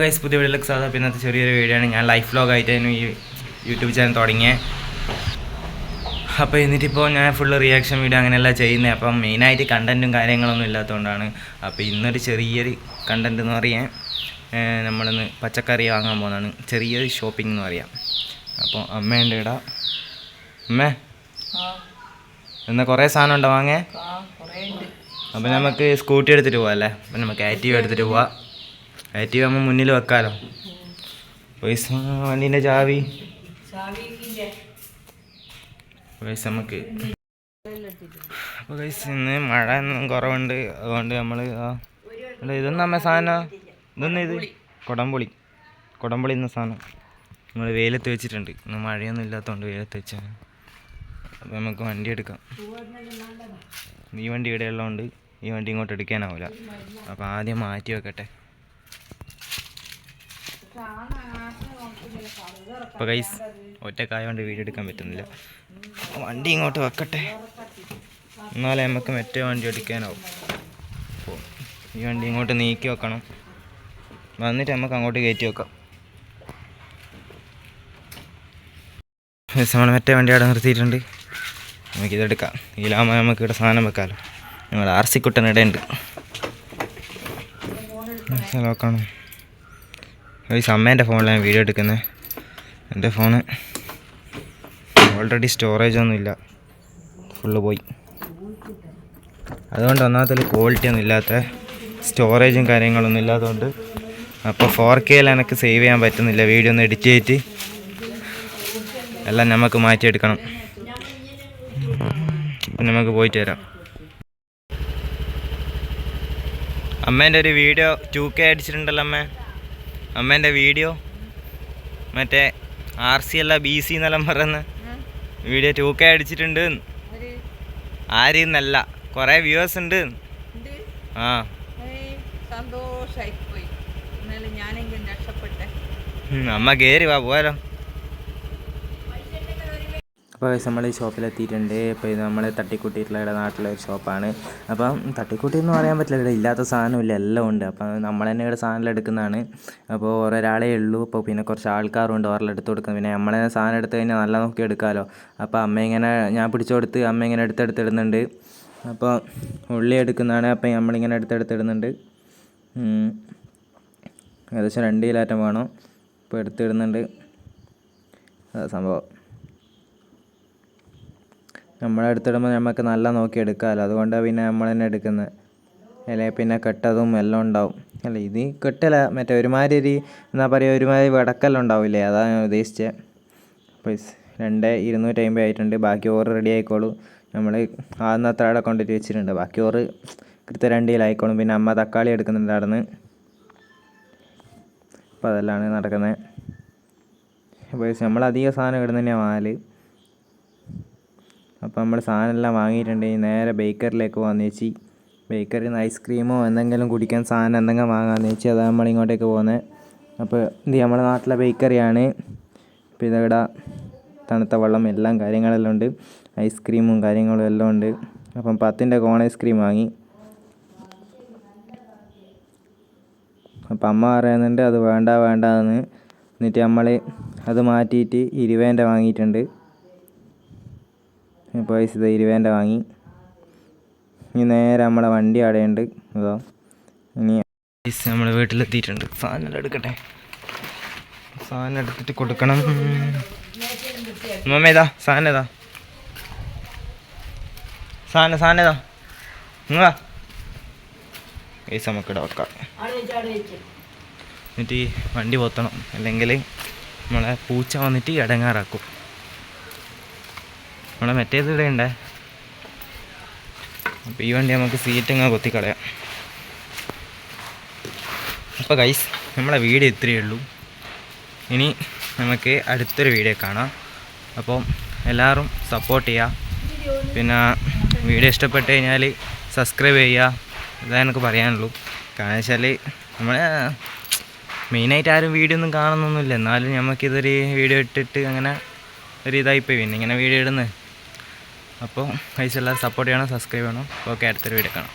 Guys പുതിയ വീട്ടിലേക്ക് സാധാ പിന്നത്തെ ചെറിയൊരു വീഡിയോ ആണ്. ഞാൻ ലൈഫ് വ്ലോഗ് ആയിട്ട് ഈ യൂട്യൂബ് ചാനൽ തുടങ്ങിയത് അപ്പോൾ എന്നിട്ടിപ്പോൾ ഞാൻ ഫുള്ള് റിയാക്ഷൻ വീഡിയോ അങ്ങനെയല്ല ചെയ്യുന്നത് അപ്പം മെയിനായിട്ട് കണ്ടന്റും കാര്യങ്ങളൊന്നും ഇല്ലാത്തതുകൊണ്ടാണ്. അപ്പോൾ ഇന്നൊരു ചെറിയൊരു കണ്ടന്റ് എന്ന് പറയാൻ നമ്മളിന്ന് പച്ചക്കറി വാങ്ങാൻ പോകുന്നതാണ്. ചെറിയൊരു ഷോപ്പിംഗ് എന്ന് പറയാം. അപ്പോൾ അമ്മേന്റെ ഇട അമ്മേ. എന്നാൽ കുറേ സാധനം ഉണ്ടോ വാങ്ങേ? അപ്പോൾ നമുക്ക് സ്കൂട്ടി എടുത്തിട്ട് പോവാം അല്ലേ? അപ്പം നമുക്ക് ആക്റ്റീവ് എടുത്തിട്ട് പോവാം. ആക്റ്റീവ് നമ്മൾ മുന്നിൽ വെക്കാലോ പൈസ വണ്ടീന്റെ ചാവി പൈസ നമുക്ക് അപ്പോൾ പൈസ ഇന്ന് മഴ ഒന്നും കുറവുണ്ട്. അതുകൊണ്ട് നമ്മൾ ഇതൊന്നും അമ്മ സാധനം? ഇതൊന്നും ഇത്? കുടംപുളി. കുടംപുളി. എന്ന സാധനം. നമ്മൾ വെയിലത്ത് വെച്ചിട്ടുണ്ട്. ഇന്ന് മഴയൊന്നും ഇല്ലാത്തതുകൊണ്ട് വെയിലത്ത് വെച്ചാണ്. അപ്പോൾ നമുക്ക് വണ്ടി എടുക്കാം. ഈ വണ്ടി ഇവിടെ ഉള്ളതുകൊണ്ട് ഈ വണ്ടി ഇങ്ങോട്ട് എടുക്കാനാവില്ല അപ്പോൾ ആദ്യം മാറ്റി വെക്കട്ടെ. അപ്പോൾ കൈസ് ഒറ്റക്കായ കൊണ്ട് വീഡിയോ എടുക്കാൻ പറ്റുന്നില്ല. വണ്ടി ഇങ്ങോട്ട് വെക്കട്ടെ. എന്നാലേ നമുക്ക് മറ്റേ വണ്ടി എടുക്കാനാവും അപ്പോൾ ഈ വണ്ടി ഇങ്ങോട്ട് നീക്കി വെക്കണം. വന്നിട്ട് നമുക്ക് അങ്ങോട്ട് കയറ്റി വെക്കാം. നമ്മൾ മറ്റേ വണ്ടി അവിടെ നിർത്തിയിട്ടുണ്ട്. നമുക്കിതെടുക്കാം ഇതിലാകുമ്പോൾ നമുക്ക് ഇവിടെ സാധനം വെക്കാമല്ലോ ഞങ്ങൾ ആർ സി കുട്ടൻ ഇടയുണ്ട്. നോക്കണം ഈ അമ്മേന്റെ ഫോണിലാണ് വീഡിയോ എടുക്കുന്നത്. എന്റെ ഫോണ്. ഓൾറെഡി സ്റ്റോറേജ് ഒന്നും ഇല്ല. ഫുള്ള് പോയി. അതുകൊണ്ട് ഒന്നാമത്തെ ക്വാളിറ്റി ഒന്നും ഇല്ലാത്ത സ്റ്റോറേജും കാര്യങ്ങളൊന്നും ഇല്ലാത്തതുകൊണ്ട് അപ്പോൾ ഫോർ കെയിൽ എനിക്ക് സേവ് ചെയ്യാൻ പറ്റുന്നില്ല. വീഡിയോ ഒന്ന് എഡിറ്റ് ചെയ്തിട്ട്. എല്ലാം നമുക്ക് മാറ്റിയെടുക്കണം. നമുക്ക് പോയിട്ട് വരാം. അമ്മേന്റെ ഒരു വീഡിയോ ടു കെ അടിച്ചിട്ടുണ്ടല്ലോ അമ്മ. അമ്മേന്റെ വീഡിയോ? മറ്റേ ആർ സി അല്ല ബി സി എന്നെല്ലാം പറയുന്ന വീഡിയോ ടു കെ അടിച്ചിട്ടുണ്ട് ആരെന്നല്ല കുറേ വ്യൂവേഴ്സ് ഉണ്ട്. ആ. സന്തോഷായിപ്പോയി. എന്നാലും ഞാനെങ്കിലും രക്ഷപ്പെട്ടെ. അമ്മ കയറി വാ പോയാലോ അപ്പോൾ നമ്മൾ ഈ ഷോപ്പിലെത്തിയിട്ടുണ്ട്. ഇപ്പോൾ ഇത് നമ്മൾ തട്ടിക്കൂട്ടിയിട്ടുള്ള ഇവിടെ നാട്ടിലെ ഒരു ഷോപ്പാണ്. അപ്പം തട്ടിക്കൂട്ടി എന്ന് പറയാൻ പറ്റില്ല. ഇവിടെ ഇല്ലാത്ത സാധനമില്ല. എല്ലാം ഉണ്ട്. അപ്പം നമ്മൾ തന്നെ ഇവിടെ സാധനം എടുക്കുന്നതാണ്. അപ്പോൾ ഒരാളേ ഉള്ളൂ. അപ്പോൾ പിന്നെ കുറച്ച് ആൾക്കാരും ഉണ്ട് ഓരോ എടുത്ത് കൊടുക്കുന്നത് പിന്നെ നമ്മളെ സാധനം എടുത്ത് കഴിഞ്ഞാൽ നല്ല നോക്കി എടുക്കാമല്ലോ അപ്പോൾ അമ്മ ഇങ്ങനെ ഞാൻ പിടിച്ചു കൊടുത്ത് അമ്മ ഇങ്ങനെ എടുത്തെടുത്തിടുന്നുണ്ട് അപ്പോൾ ഉള്ളി എടുക്കുന്നതാണ്. അപ്പം നമ്മളിങ്ങനെ എടുത്തെടുത്തിടുന്നുണ്ട്. ഏകദേശം രണ്ട് കിലോറ്റം വേണം. ഇപ്പോൾ എടുത്തിടുന്നുണ്ട് സംഭവം. നമ്മളെ എടുത്തിടുമ്പോൾ നമുക്ക് നല്ല നോക്കി എടുക്കാമല്ലോ അതുകൊണ്ടാണ് പിന്നെ നമ്മൾ തന്നെ എടുക്കുന്നത് അല്ലെങ്കിൽ പിന്നെ കെട്ടതും എല്ലാം ഉണ്ടാവും. അല്ല? ഇത് കെട്ടല. മറ്റേ ഒരുമാതിരി ഒരു എന്താ പറയുക ഒരുമാതിരി വിടക്കെല്ലാം ഉണ്ടാവില്ലേ? അതാണ് ഞാൻ ഉദ്ദേശിച്ചത് പൈസ രണ്ട് ഇരുന്നൂറ്റി അമ്പത് ആയിട്ടുണ്ട്. ബാക്കി ഓറ് റെഡി ആയിക്കോളൂ. നമ്മൾ ആദ്യം അത്ര അവിടെ കൊണ്ടിട്ട് വെച്ചിട്ടുണ്ട്. ബാക്കി ഓറ് കൃത്യ രണ്ടിയിലായിക്കോളും പിന്നെ അമ്മ തക്കാളി എടുക്കുന്നുണ്ട് അവിടെ നിന്ന് അപ്പോൾ അതെല്ലാം നടക്കുന്നത് പൈസ നമ്മൾ അധികം സാധനം ഇടുന്നതന്നെയാണ് വാൽ അപ്പോൾ നമ്മൾ സാധനമെല്ലാം വാങ്ങിയിട്ടുണ്ടെങ്കിൽ നേരെ ബേക്കറിലേക്ക് പോകാമെന്ന് ചേച്ചി. ബേക്കറിയിൽ നിന്ന് ഐസ്ക്രീമോ എന്തെങ്കിലും കുടിക്കാൻ സാധനം എന്തെങ്കിലും വാങ്ങാമെന്ന് ചേച്ചി. അതാണ് നമ്മൾ ഇങ്ങോട്ടേക്ക് പോകുന്നത്. അപ്പോൾ ഇത് നമ്മുടെ നാട്ടിലെ ബേക്കറിയാണ്. ഇപ്പോൾ ഇതവിടെ തണുത്ത വെള്ളം എല്ലാം കാര്യങ്ങളെല്ലാം ഉണ്ട്. ഐസ്ക്രീമും കാര്യങ്ങളും എല്ലാം ഉണ്ട്. അപ്പം പത്തിന്റെ കോൺ ഐസ്ക്രീം വാങ്ങി. അപ്പം അമ്മ പറയുന്നുണ്ട് അത് വേണ്ട വേണ്ട എന്ന് എന്നിട്ട് നമ്മൾ അത് മാറ്റിയിട്ട് ഇരുപതിന്റെ വാങ്ങിയിട്ടുണ്ട്. പൈസ ഇത് ഇരുപതിന്റെ വാങ്ങി. ഇനി നേരെ നമ്മളെ വണ്ടി അടയുണ്ട് അതോ ഇനി നമ്മൾ വീട്ടിലെത്തിയിട്ടുണ്ട്. സാധനം എടുക്കട്ടെ. സാധനം എടുത്തിട്ട് കൊടുക്കണം. മമ്മ ഏതാ സാധനം ഏതാ സാധനം സാധനം ഏതാ ഇങ്ങ് വാ പൈസ നമുക്ക് ഇട വെക്കാം. എന്നിട്ട് വണ്ടി പോത്തണം. അല്ലെങ്കിൽ നമ്മളെ പൂച്ച വന്നിട്ട് ഇടങ്ങാറാക്കും. നമ്മളെ മറ്റേത് ഇവിടെ ഉണ്ടേ? അപ്പോൾ ഈ വണ്ടി നമുക്ക് സീറ്റ് അങ്ങ് കൊത്തിക്കളയാം അപ്പോൾ ഗൈസ് നമ്മളെ വീഡിയോ ഇത്രയേ ഉള്ളൂ. ഇനി നമുക്ക് അടുത്തൊരു വീഡിയോ കാണാം. അപ്പോൾ എല്ലാവരും സപ്പോർട്ട് ചെയ്യുക പിന്നെ വീഡിയോ ഇഷ്ടപ്പെട്ട് കഴിഞ്ഞാൽ സബ്സ്ക്രൈബ് ചെയ്യുക ഇതാ എനിക്ക് പറയാനുള്ളൂ. കാരണം വെച്ചാൽ നമ്മൾ മെയിനായിട്ട് ആരും വീഡിയോ ഒന്നും കാണുന്നൊന്നുമില്ല. എന്നാലും നമുക്കിതൊരു വീഡിയോ ഇട്ടിട്ട് അങ്ങനെ ഒരു ഇതായിപ്പോയി പിന്നെ ഇങ്ങനെ വീഡിയോ ഇടുന്നത് അപ്പോൾ പൈസ എല്ലാവരും സപ്പോർട്ട് ചെയ്യണം സബ്സ്ക്രൈബ് ചെയ്യണം. ഓക്കെ അടുത്തൊരു വീഡിയോ കാണാം.